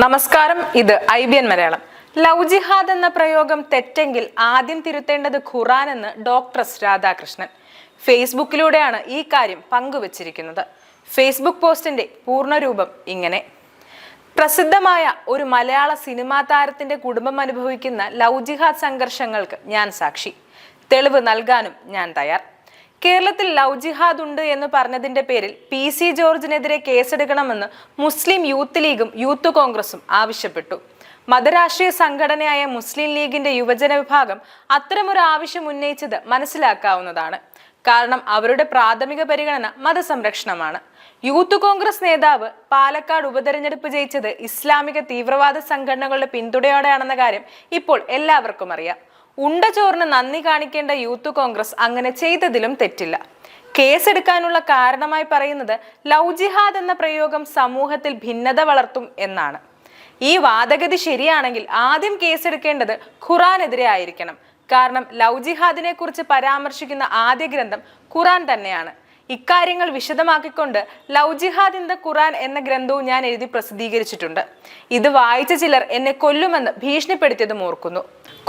നമസ്കാരം ഇത് I B N Malayalam. Love jihad എന്ന പ്രയോഗം തെറ്റെങ്കിൽ ആദ്യം തിരുത്തേണ്ടത് ഖുറാൻ എന്ന് ഡോക്ടർ എസ് രാധാകൃഷ്ണൻ. ഫേസ്ബുക്കിലൂടെയാണ് ഈ കാര്യം പങ്കുവച്ചിരിക്കുന്നത്. ഫേസ്ബുക്ക് പോസ്റ്റിന്റെ പൂർണരൂപം ഇങ്ങനെ. പ്രസിദ്ധമായ ഒരു മലയാള സിനിമാ താരത്തിന്റെ കുടുംബം അനുഭവിക്കുന്ന ലൗജിഹാദ് ജിഹാദ് സംഘർഷങ്ങൾക്ക് ഞാൻ സാക്ഷി. തെളിവ് നൽകാനും ഞാൻ തയ്യാർ. കേരളത്തിൽ ലവ് ജിഹാദ് ഉണ്ട് എന്ന് പറഞ്ഞതിന്റെ പേരിൽ പി സി ജോർജിനെതിരെ കേസെടുക്കണമെന്ന് മുസ്ലിം യൂത്ത് ലീഗും യൂത്ത് കോൺഗ്രസും ആവശ്യപ്പെട്ടു. മതരാഷ്ട്രീയ സംഘടനയായ മുസ്ലിം ലീഗിന്റെ യുവജന വിഭാഗം അത്തരമൊരു ആവശ്യം ഉന്നയിച്ചത് മനസ്സിലാക്കാവുന്നതാണ്. കാരണം അവരുടെ പ്രാഥമിക പരിഗണന മതസംരക്ഷണമാണ്. യൂത്ത് കോൺഗ്രസ് നേതാവ് പാലക്കാട് ഉപതെരഞ്ഞെടുപ്പ് ജയിച്ചത് ഇസ്ലാമിക തീവ്രവാദ സംഘടനകളുടെ പിന്തുണയോടെയാണെന്ന കാര്യം ഇപ്പോൾ എല്ലാവർക്കും അറിയാം. ഉണ്ട ചോറിന് നന്ദി കാണിക്കേണ്ട യൂത്ത് കോൺഗ്രസ് അങ്ങനെ ചെയ്തതിലും തെറ്റില്ല. കേസെടുക്കാനുള്ള കാരണമായി പറയുന്നത് ലവ് ജിഹാദ് എന്ന പ്രയോഗം സമൂഹത്തിൽ ഭിന്നത വളർത്തും എന്നാണ്. ഈ വാദഗതി ശരിയാണെങ്കിൽ ആദ്യം കേസെടുക്കേണ്ടത് ഖുറാനെതിരെ ആയിരിക്കണം. കാരണം ലവ് ജിഹാദിനെ കുറിച്ച് പരാമർശിക്കുന്ന ആദ്യ ഗ്രന്ഥം ഖുറാൻ തന്നെയാണ്. ഇക്കാര്യങ്ങൾ വിശദമാക്കിക്കൊണ്ട് love jihad in the Quran എന്ന ഗ്രന്ഥവും ഞാൻ എഴുതി പ്രസിദ്ധീകരിച്ചിട്ടുണ്ട്. ഇത് വായിച്ച ചിലർ എന്നെ കൊല്ലുമെന്ന് ഭീഷണിപ്പെടുത്തിയതും ഓർക്കുന്നു.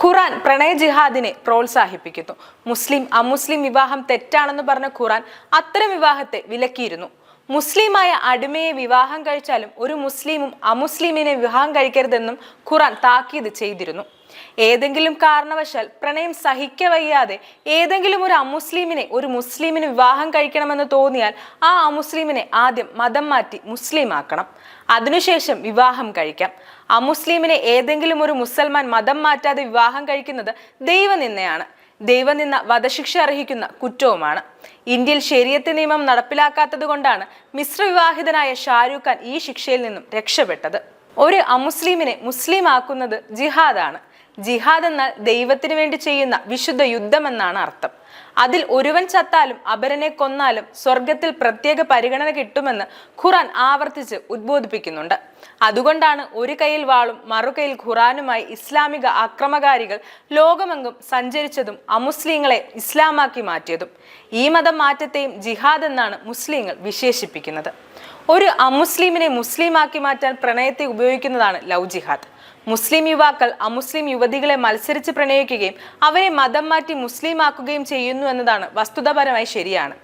ഖുറാൻ പ്രണയ ജിഹാദിനെ പ്രോത്സാഹിപ്പിക്കുന്നു. മുസ്ലിം അമുസ്ലിം വിവാഹം തെറ്റാണെന്ന് പറഞ്ഞ ഖുറാൻ അത്തരം വിവാഹത്തെ വിലക്കിയിരുന്നു. മുസ്ലിമായ അടിമയെ വിവാഹം കഴിച്ചാലും ഒരു മുസ്ലിമും അമുസ്ലിമിനെ വിവാഹം കഴിക്കരുതെന്നും ഖുറാൻ താക്കീത് ചെയ്തിരുന്നു. ഏതെങ്കിലും കാരണവശാൽ പ്രണയം സഹിക്കവയ്യാതെ ഏതെങ്കിലും ഒരു അമുസ്ലിമിനെ ഒരു മുസ്ലിമിന് വിവാഹം കഴിക്കണമെന്ന് തോന്നിയാൽ ആ അമുസ്ലിമിനെ ആദ്യം മതം മാറ്റി മുസ്ലിമാക്കണം. അതിനുശേഷം വിവാഹം കഴിക്കാം. അമുസ്ലിമിനെ ഏതെങ്കിലും ഒരു മുസൽമാൻ മതം മാറ്റാതെ വിവാഹം കഴിക്കുന്നത് ദൈവനിന്ദയാണ്. ദൈവനിന്ന വധശിക്ഷ അർഹിക്കുന്ന കുറ്റവുമാണ്. ഇന്ത്യയിൽ ശരിയത്ത് നിയമം നടപ്പിലാക്കാത്തത് കൊണ്ടാണ് മിശ്രവിവാഹിതനായ ഷാരൂഖ് ഖാൻ ഈ ശിക്ഷയിൽ നിന്നും രക്ഷപ്പെട്ടത്. ഒരു അമുസ്ലിമിനെ മുസ്ലിം ആക്കുന്നത് ജിഹാദാണ്. ജിഹാദ് എന്നാൽ ദൈവത്തിന് വേണ്ടി ചെയ്യുന്ന വിശുദ്ധ യുദ്ധമെന്നാണ് അർത്ഥം. അതിൽ ഒരുവൻ ചത്താലും അപരനെ കൊന്നാലും സ്വർഗത്തിൽ പ്രത്യേക പരിഗണന കിട്ടുമെന്ന് ഖുറാൻ ആവർത്തിച്ച് ഉദ്ബോധിപ്പിക്കുന്നുണ്ട്. അതുകൊണ്ടാണ് ഒരു കയ്യിൽ വാളും മറുകൈയിൽ ഖുറാനുമായി ഇസ്ലാമിക അക്രമകാരികൾ ലോകമെങ്ങും സഞ്ചരിച്ചതും അമുസ്ലിങ്ങളെ ഇസ്ലാമാക്കി മാറ്റിയതും. ഈ മതം മാറ്റത്തെയും ജിഹാദ് എന്നാണ് മുസ്ലിങ്ങൾ വിശേഷിപ്പിക്കുന്നത്. ഒരു അമുസ്ലിമിനെ മുസ്ലിമാക്കി മാറ്റാൻ പ്രണയത്തെ ഉപയോഗിക്കുന്നതാണ് ലവ് ജിഹാദ്. മുസ്ലിം യുവാക്കൾ അമുസ്ലിം യുവതികളെ മത്സരിച്ച് പ്രണയിക്കുകയും അവരെ മതം മാറ്റി മുസ്ലിമാക്കുകയും ചെയ്യുന്നു എന്നതാണ് വസ്തുതപരമായി ശരിയാണ്.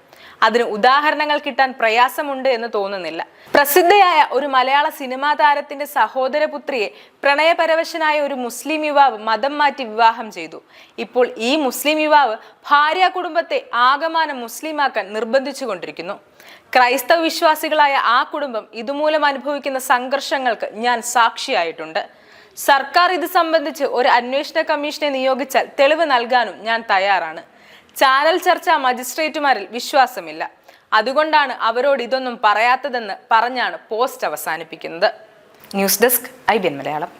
അതിന് ഉദാഹരണങ്ങൾ കിട്ടാൻ പ്രയാസമുണ്ട് എന്ന് തോന്നുന്നില്ല. പ്രസിദ്ധയായ ഒരു മലയാള സിനിമാ താരത്തിന്റെ സഹോദരപുത്രിയെ പ്രണയപരവശനായ ഒരു മുസ്ലിം യുവാവ് മതം മാറ്റി വിവാഹം ചെയ്തു. ഇപ്പോൾ ഈ മുസ്ലിം യുവാവ് ഭാര്യ കുടുംബത്തെ ആകമാനം മുസ്ലിമാക്കാൻ നിർബന്ധിച്ചുകൊണ്ടിരിക്കുന്നു ക്രൈസ്തവ വിശ്വാസികളായ ആ കുടുംബം ഇതുമൂലം അനുഭവിക്കുന്ന സംഘർഷങ്ങൾക്ക് ഞാൻ സാക്ഷിയായിട്ടുണ്ട്. സർക്കാർ ഇത് സംബന്ധിച്ച് ഒരു അന്വേഷണ കമ്മീഷനെ നിയോഗിച്ചാൽ തെളിവ് നൽകാനും ഞാൻ തയ്യാറാണ്. ചാനൽ ചർച്ച മജിസ്ട്രേറ്റുമാരിൽ വിശ്വാസമില്ല. അതുകൊണ്ടാണ് അവരോട് ഇതൊന്നും പറയാത്തതെന്ന് പറഞ്ഞാണ് പോസ്റ്റ് അവസാനിപ്പിക്കുന്നത്. News desk I B N Malayalam.